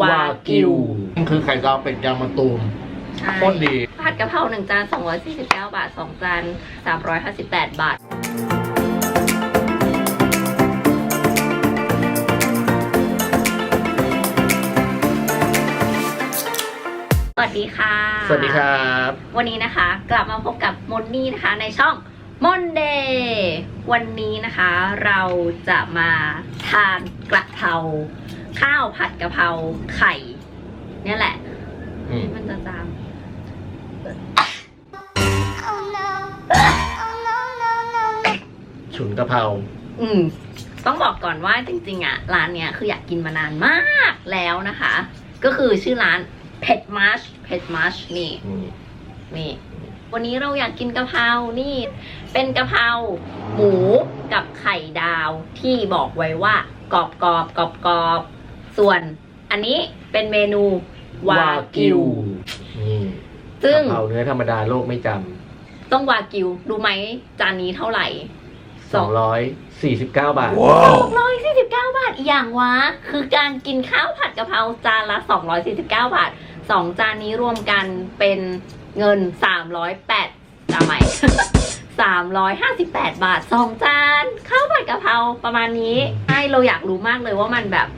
วากิวนี่คือไข่ดาวเป็ดยางมะตูมใช่โคตรดี ผัดกะเพราหนึ่งจาน 249 บาท 2 จาน 358 บาท สวัสดีค่ะ สวัสดีครับ วันนี้นะคะกลับมาพบกับมดนี่นะคะในช่องมนเดย์วันนี้นะคะเราจะมาทานกระเพรา ข้าวผัดกะเพราไข่ เนี่ยแหละ อืมมันจะจาม Oh no. Oh no, no, no, no. ฉุนกะเพราอืม ต้องบอกก่อนว่าจริงๆ อะ ร้านเนี้ยคืออยากกินมานานมากแล้วนะคะ ก็คือชื่อร้านเผ็ดมัชเผ็ดมัชนี่อืมนี่วันนี้เราอยากกินกะเพรานี่ เป็นกะเพราหมูกับไข่ดาวที่บอกไว้ว่ากรอบกรอบกรอบกรอบๆ ส่วนอันนี้เป็นเมนูวากิว นี่ซึ่ง กะเพราเนื้อธรรมดาโลกไม่จต้องวากิวรู้ไหมจานนี้เท่าไหร่ำสองร้อยสี่สิบเก้าบาท สองร้อยสี่สิบเก้าบาทอีกอย่างวะ คือการกินข้าวผัดกะเพราจานละสองร้อยสี่สิบเก้าบาทสองจานนี้รวมกันเป็นเงินสามร้อยแปดจำไหมสามร้อยห้าสิบแปดบาทสองจานข้าวผัดกะเพราประมาณนี้ใช่เราอยากรู้มากเลยว่ามันแบบ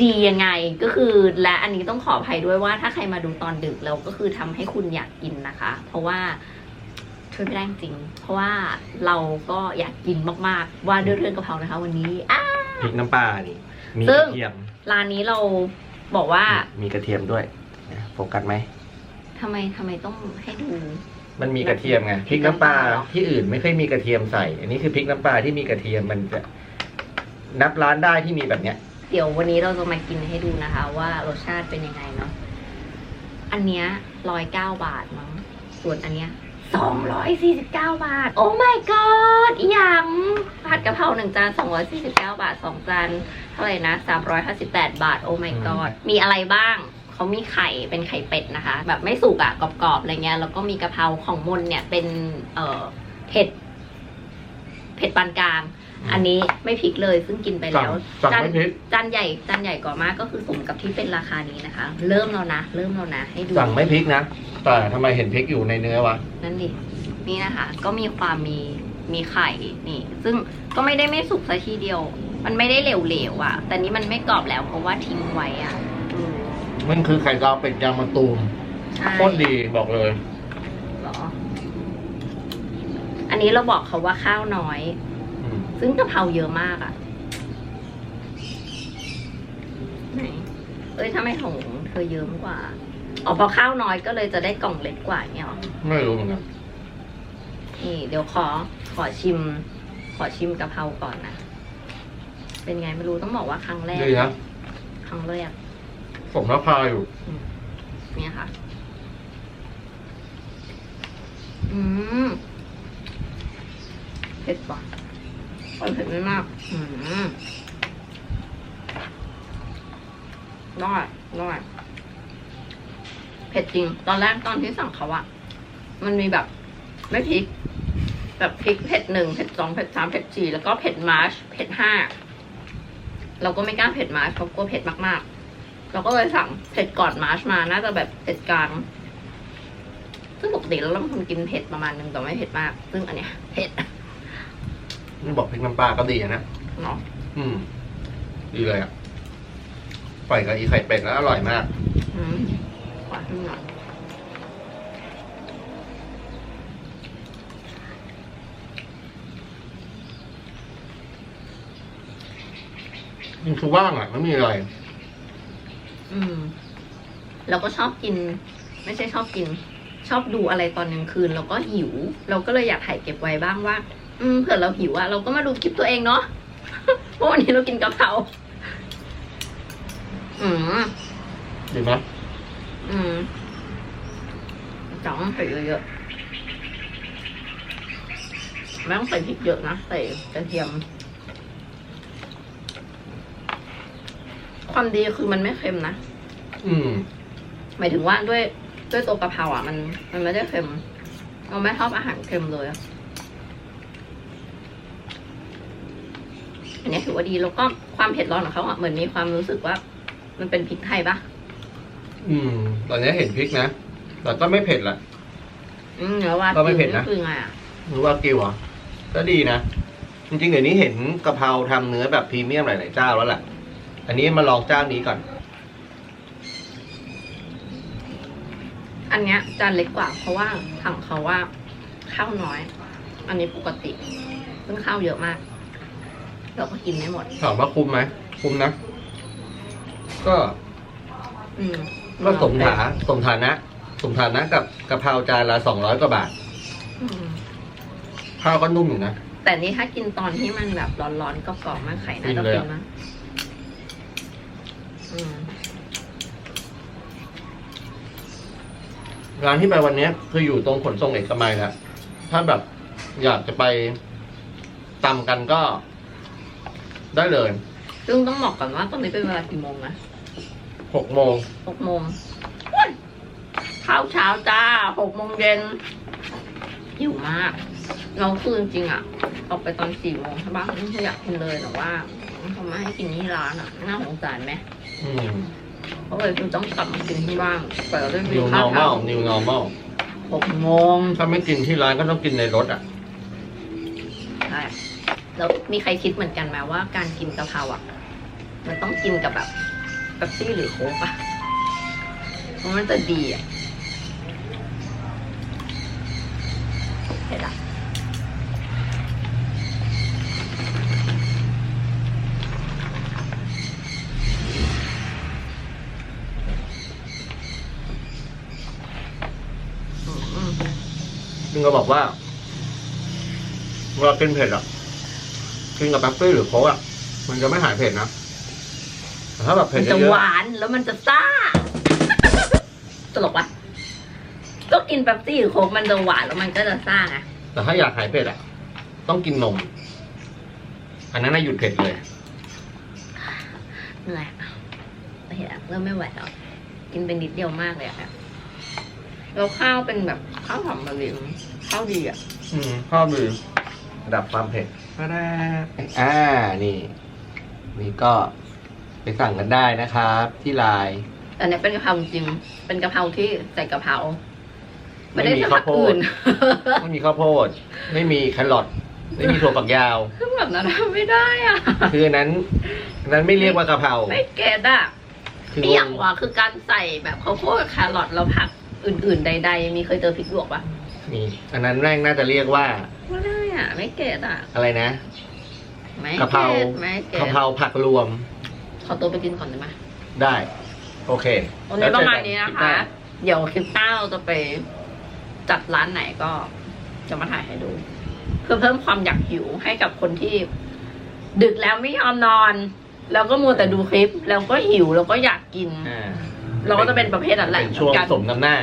ดียังไงก็คือและอันนี้ต้องขออภัยด้วยว่าถ้าใครมาดูตอนดึกแล้วก็คือทำให้คุณอยากกินนะคะ เพราะว่าช่วยไม่ได้จริง เพราะว่าเราก็อยากกินมากๆ ว่าด้วยเรื่องกะเพรานะคะ วันนี้อะพริกน้ำปลานี่มีซึ่กงระเทียมร้านนี้เราบอกว่ามีกระเทียมด้วยนะโฟกัสไหมทำไมทำไมต้องให้ดู มันมีกระเทียมไงพริกน้ำปลาน้ำปลาเหรอที่อื่นไม่ค่อยมีกระเทียมใส่ อันนี้คือพริกน้ำปลาที่มีกระเทียมมันจะนับร้านได้ที่มีแบบเนี้ย เดี๋ยววันนี้เราจะมากินให้ดูนะคะ ว่ารสชาติเป็นยังไงเนาะ อันเนี้ยร้อยเก้าบาทมั้ง ส่วนอันเนี้ยสองร้อยสี่สิบเก้าบาท โอ้ my god อีหยังผัดกะเพราหนึ่งจานสองร้อยสี่สิบเก้าบาทสองจานเท่าไหร่นะสามร้อยห้าสิบแปดบาท โอ้ my god มีอะไรบ้างเขามีไข่เป็นไข่เป็ดนะคะ แบบไม่สุกอะกรอบๆอะไรเงี้ยแล้วก็มีกะเพราของมนเนี่ยเป็นเอ่อเผ็ด เผ็ดปานกลาง อันนี้ไม่พริกเลยซึ่งกินไปสั่แล้งวสั่งจานไม่พริก จานใหญ่จานใหญ่กว่ามากก็คือสมกับที่เป็นราคานี้นะคะ เริ่มแล้วนะเริ่มแล้วนะให้ดูสั่งไม่พริกนะ แต่ทำไมเห็นพริกอยู่ในเนื้อวะ นั่นดินี่นะคะ ก็มีความมีมีไข่นี่ ซึ่งก็ไม่ได้ไม่สุกซะทีเดียว มันไม่ได้เหลวๆอะ แต่นี้มันไม่กรอบแล้วเพราะว่าทิ้งไว้อะอืมมันคือไข่ดาวเป็ดยางมะตูมใช่ โคตรดีบอกเลยเหรอ อันนี้เราบอกเขาว่าข้าวน้อย อืมซึ่งกะเพราเยอะมากอะ ไหน เอ้ยทำไมของเธอเยอะกว่า อ๋อเพราะข้าวน้อยก็เลยจะได้กล่องเล็กกว่าเนี่ยหรอ ไม่รู้เหมือนกันนี่เดี๋ยวขอขอชิม ขอชิมกะเพราก่อนนะ เป็นไงไม่รู้ต้องบอกว่าครั้งแรก ดีนะครั้งแรกสมราคาอยู่เนี่ยค่ะ อืมเผ็ดป่ะเผ็ดไม่มากอืมได้ได้เผ็ดจริง ตอนแรกตอนที่สั่งเขาอะมันมีแบบไม่พริก แบบพริกเผ็ดหนึ่งเผ็ดสองเผ็ดสามเผ็ดสี่แล้วก็เผ็ดมาร์ชเผ็ดห้าเราก็ไม่กล้าเผ็ดมาร์ชเพราะกลัวเผ็ดมากๆ เราก็เลยสั่งเผ็ดก่อนมาร์ชมาน่าจะแบบเผ็ดกลางซึ่งปกติเราต้องคนกินเผ็ดประมาณนึงแต่ไม่เผ็ดมาก ซึ่งอันเนี้ยเผ็ด นี่บอกพริกน้ำปลาก็ดีอะนะเนาะอืม ดีเลยอะใส่กับอีไข่เป็ดแล้วอร่อยมาก อืมขวาขึ้นหน่อยมันคือว่างอะไม่มีอะไร อืมเราก็ชอบกิน ไม่ใช่ชอบกิน ชอบดูอะไรตอนกลางคืน เราก็หิว เราก็เลยอยากถ่ายเก็บไว้บ้างว่า อืมเผื่อเราหิวอะเราก็มาดูคลิปตัวเองเนาะเพราะวันนี้เรากินกะเพราอืมดีไหมอืมจ่องใส่เยอะๆไม่ต้องใส่พริกเยอะนะใส่กระเทียม ความดีคือมันไม่เค็มนะอืมหมายถึงว่าด้วยด้วยตัวกะเพราอะ มัน มันไม่ได้เค็มเราไม่ชอบอาหารเค็มเลยอะ อันนี้ถือว่าดีแล้วก็ความเผ็ดร้อนของเขาอะเหมือนมีความรู้สึกว่า มันเป็นพริกไทยปะอืม ตอนนี้เห็นพริกนะแต่ก็ไม่เผ็ดละ อืมเนื้อว่าก็ไม่เผ็ดนะ คือไงอะหรือว่ากิวเหรอะก็ดีนะ จริงๆเดี๋ยวนี้เห็นกะเพราทำเนื้อแบบพรีเมียมหลายๆเจ้าแล้วแหละอันนี้มาลองเจ้านี้ก่อน อันเนี้ยจานเล็กกว่า เพราะว่าถังเขาว่าข้าวน้อย อันนี้ปกติซึ่งข้าวเยอะมาก เราก็กินไม่หมด ถามว่าคุ้มไหมคุ้มนะ ก็อืมก็สมฐาสมฐานะสมฐานะกับกะเพราจานละสองร้อยกว่าบาทอืมข้าวก็นุ่มอยู่นะ แต่นี่ถ้ากินตอนที่มันแบบร้อนๆก็กรอบๆมากไข่น่าจะกินเลยกิอะนมากอืมร้านที่ไปวันเนี้ยคืออยู่ตรงขนส่งเอกมัยแหละถ้าแบบอยากจะไปตำกันก็ ได้เลย ซึ่งต้องบอกก่อนว่าตอนนี้เป็นเวลากี่โมงนะหกโมงหกโมงอุ๊ยข้าวเช้าจ้าหกโมงเย็นหิวมากเราคือจริงๆอะออกไปตอนสี่โมงใช่ปะไม่ใช่อยากกินเลยแต่ว่าเขาไม่ให้กินที่ร้านอะน่าสงสารไหมอืมก็เลยคือต้องกลับมากินที่บ้านแต่เราได้มี new ข้าวเช้า normal new normal หกโมงถ้าไม่กินที่ร้านก็ต้องกินในรถอะใช่ แล้วมีใครคิดเหมือนกันไหมว่าการกินกะเพราอะ มันต้องกินกับแบบเป๊ปซี่หรือโค้กอะเพราะมันจะดีอะเห็นละอืมอืมซึ่งก็บอกว่าเวลากินเผ็ดอะ กินกับแป๊บซี่หรือโค้กอะมันจะไม่หายเผ็ดนะแต่ถ้าแบบเผ็มัดนจะเยหอะวานแล้วมันจะซ่า ตลกปะก็กินแป๊บซี่หรือโค้กมันจะหวานแล้วมันก็จะซ่าไงๆแต่ถ้าอยากหายเผ็ดอะ ต้องกินนม อันนั้นน่ะหยุดเผ็ดเลย เหนื่อยอะไม่เห็นอะเริ่มไม่ไหวแล้วกินเป็นนิดเดียวมากเลยอะค่ะแล้วข้าวเป็นแบบข้าวหอมมะลิข้าวดีอะอืมชอบดีระดับความเผ็ด ก็ได้อ่า นี่ นี่ก็ไปสั่งกันได้นะครับ ที่ไลน์แต่เนี้เป็นกะเพราจริง เป็นกะเพราที่ใส่กะเพรา ไม่ได้ไม่มีใส่ผัข้าวโพด อื่น ไม่มีข้าวโพด ไม่มีแครอทไม่มีถั่วฝักยาวซึ่งแบบนั้นไม่ได้อะ คืออันนั้นอันนั้นไม่เรียกว่ากะเพราไม่เก็ตอะคือที่อย่างว่าคือการใส่แบบข้าวโพดแครอทแล้วผักอื่น ๆ ใด ๆ มีเคยเจอพริกหยวกปะมีอันนั้นแม่งน่าจะเรียกว่า ไม่ได้ อะ ไม่เก็ตอะ อะไรนะไม่กะเพราก็ตไม่เก็ตกะเพราผักรวม ขอตัวไปกินก่อนได้ไหมได้ โอเควันนี้ประมาณนี้นะแล้วเจอกัคะลิปหาเดี๋ยวคลิปหน้าเราจะไปจัดร้านไหนก็จะมาถ่ายให้ดู เพื่อเพิ่มความอยากหิวให้กับคนที่ ดึกแล้วไม่ยอมนอน แล้วก็มัวแต่ดูคลิป แล้วก็หิวแล้วก็อยากกิน อ่าเราก็จะเป็นประเภทนั้นแหละเป็นช่วงเหมือนกันสมน้ำหน้า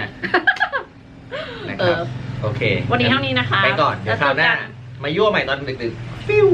นะเอครับอ โอเค วันนี้เท่านี้นะคะ ไปก่อนเดี๋ยวคราวหน้าแล้เจอ มายั่วใหม่ตอนดึกๆฟิว